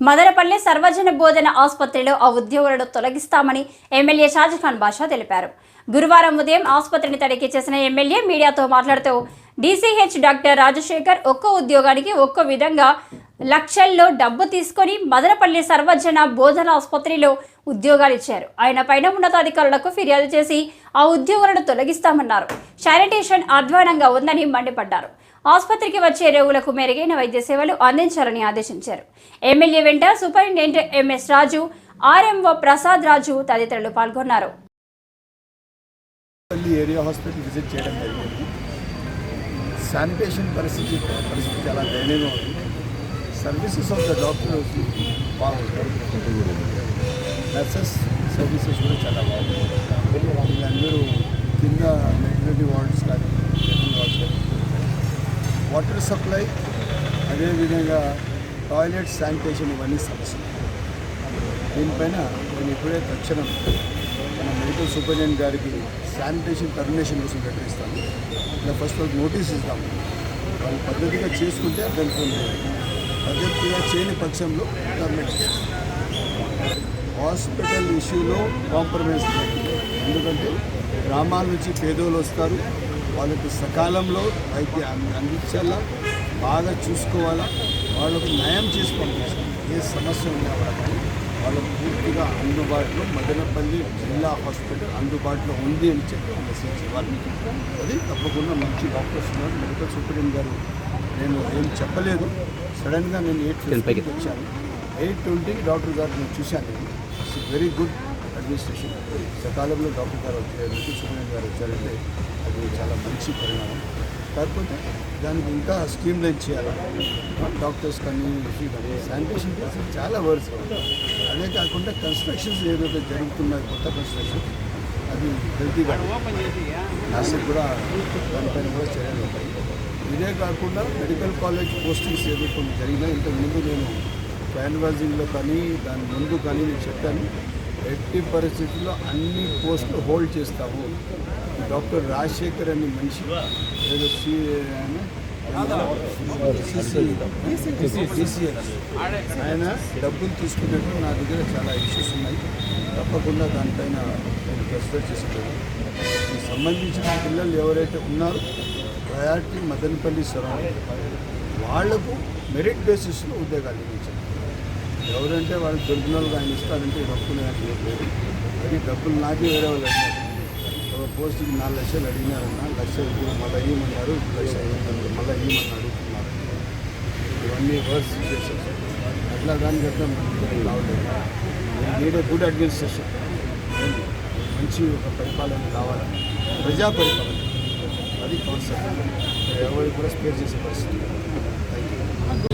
మదనపల్లి సర్వజన బోధన ఆసుపత్రిలో ఆ ఉద్యోగులను తొలగిస్తామని ఎమ్మెల్యే షాజహాన్ బాషా తెలిపారు. గురువారం ఉదయం ఆసుపత్రిని తనిఖీ చేసిన ఎమ్మెల్యే మీడియాతో మాట్లాడుతూ డీసీహెచ్ డాక్టర్ రాజశేఖర్ ఒక్కో ఉద్యోగానికి ఒక్కో విధంగా లక్షల్లో డబ్బు తీసుకొని మదనపల్లి సర్వజన బోధన ఆసుపత్రిలో ఉద్యోగాలు ఇచ్చారు. ఆయన పైన ఉన్నతాధికారులకు ఫిర్యాదు చేసి ఆ ఉద్యోగులను తొలగిస్తామన్నారు. శానిటేషన్ అధ్వానంగా ఉందని మండిపడ్డారు. ఆసుపత్రికి వచ్చే రోగులకు మెరుగైన వైద్య సేవలు అందించాలని ఆదేశించారు. ఎమ్మెల్యే వెంట superintendent MS Raju RMO Prasad Raju తదితరులు పాల్గొన్నారు. ఏరియా హాస్పిటల్ విజిట్ చేయడం జరిగింది. శానిటేషన్ పరిస్థితి పరిస్థితి చాలా దయనీయంగా ఉంది. సర్వీసెస్ ఆఫ్ ద డాక్టర్స్ బాగుంటారు నర్సెస్ సర్వీసెస్ కూడా చాలా బాగుంటాయి. వీళ్ళందరూ కింద మెటర్నిటీ వార్డ్స్ కానీ వాటర్ సప్లై అదేవిధంగా టాయిలెట్ శానిటేషన్ ఇవన్నీ సమస్యలు. దీనిపైన నేను ఇప్పుడే తక్షణం మన మెడికల్ సూపరింటెండెంట్ గారికి శానిటేషన్ టర్మినేషన్ కోసం లెటర్ ఇలా ఫస్ట్ వాళ్ళకి నోటీస్ ఇస్తాము. వాళ్ళు పద్ధతిగా చేసుకుంటే అర్థం పద్ధతిగా చేయని పక్షంలో టర్మినేట్ హాస్పిటల్ ఇష్యూలో కాంప్రమైజ్ ఎందుకంటే గ్రామాల నుంచి పేదోళ్ళు వస్తారు. వాళ్ళకి సకాలంలో వైద్యం అందించాలా? బాగా చూసుకోవాలా? వాళ్ళకు న్యాయం చేసి పంపించాలి? ఏ సమస్య ఉన్నా కానీ వాళ్ళకు పూర్తిగా అందుబాటులో మదనపల్లి జిల్లా హాస్పిటల్ అందుబాటులో ఉంది అని చెప్పి మెసేజ్ ఇవ్వాలి అది తప్పకుండా మంచి డాక్టర్స్ ఉన్నారు. మెడికల్ సూపరింటెండెంట్ గారు నేను ఏం చెప్పలేదు. సడన్గా నేను ఎయిట్ ఫిఫ్టీకి వచ్చాను. ఎయిట్ ట్వంటీకి డాక్టర్ గారు నేను. చూశాను ఇట్స్ వెరీ గుడ్. అడ్మినిస్ట్రేషన్ సకాలంలో డాక్టర్ గారు వచ్చారు మెడికల్ గారు వచ్చారంటే అది చాలా మంచి పరిణామం. కాకపోతే దానికి ఇంకా స్ట్రీమ్ లైన్ చేయాలి. డాక్టర్స్ కానీ కానీ శానిటేషన్ కోసం చాలా వర్స్ అదే కాకుండా కన్స్ట్రక్షన్స్ ఏదైతే జరుగుతున్నాయి కొత్త కన్స్ట్రక్షన్ అది హెల్తీగా నాసిక్ కూడా దానిపైన కూడా చర్యలు ఉంటాయి. ఇదే కాకుండా మెడికల్ కాలేజ్ పోస్టింగ్స్ ఏదో కొన్ని జరిగినాయి ఇంతకు ముందు నేను క్యాన్వాసింగ్లో కానీ దాని ముందు కానీ నేను చెప్పాను. ఎట్టి పరిస్థితుల్లో అన్ని పోస్టులు హోల్డ్ చేస్తాము డాక్టర్ రాజశేఖర్ అని మనిషి ఏదో ఆయన డబ్బులు తీసుకున్నట్టు నా దగ్గర చాలా ఇష్యూస్ ఉన్నాయి. తప్పకుండా దానిపైన నేను కన్సిడర్ ఈ సంబంధించిన పిల్లలు ఎవరైతే ఉన్నారో ప్రయారిటీ మదనపల్లి సరౌండింగ్ వాళ్ళకు మెరిట్ బేసిస్లో ఉద్యోగాలు ఇచ్చారు ఎవరంటే వాళ్ళు దొరికిన ఆయన ఇస్తారంటే డబ్బులు నాకు లేదు. అది డబ్బులు నాకే వేరే వాళ్ళు అడిగారు. ఒక పోస్ట్కి నాలుగు లక్షలు అడిగినారన్న లక్ష మళ్ళీ ఇవ్వమన్నారు లక్ష మళ్ళీ ఇవ్వమని అడుగుతున్నారు. ఇవన్నీ వర్స్ సిచ్యువేషన్స్ అట్లా దానికి అట్లా మనకి రావలేదు నీడే గుడ్ అడ్మినిస్ట్రేషన్ మంచి ఒక పరిపాలన కావాలి? ప్రజా పరిపాలన. అది కాన్సెప్ట్ ఎవరు కూడా స్పేర్ చేసే పరిస్థితి థ్యాంక్ యూ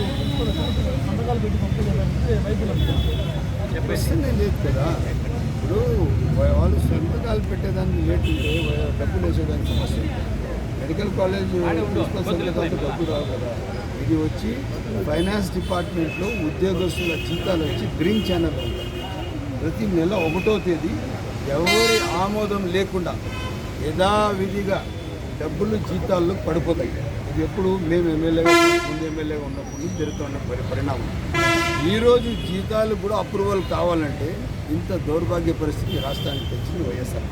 సంతకాలు పెట్టి పంపించాలంటే చెప్పేస్తే నేను లేదు కదా. ఇప్పుడు వాళ్ళు సంతకాలు పెట్టేదానికి లేట్ ఉంటే డబ్బులు వేసేదానికి సమస్య మెడికల్ కాలేజ్ సంతకాలతో డబ్బు రావు కదా. ఇది వచ్చి ఫైనాన్స్ డిపార్ట్మెంట్లో ఉద్యోగస్తుల జీతాలు వచ్చి గ్రీన్ ఛానల్ ప్రతి నెల ఒకటో తేదీ ఎవరి ఆమోదం లేకుండా యథావిధిగా డబ్బులు జీతాల్లో పడిపోతాయి. ఇది ఎప్పుడు మేము ఎమ్మెల్యేగా ముందు ఎమ్మెల్యేగా ఉన్నప్పుడు జరుగుతున్న పరి పరిణామం. ఈరోజు జీతాలు కూడా అప్రూవల్ కావాలంటే ఇంత దౌర్భాగ్య పరిస్థితి రాష్ట్రానికి తెచ్చింది వైఎస్ఆర్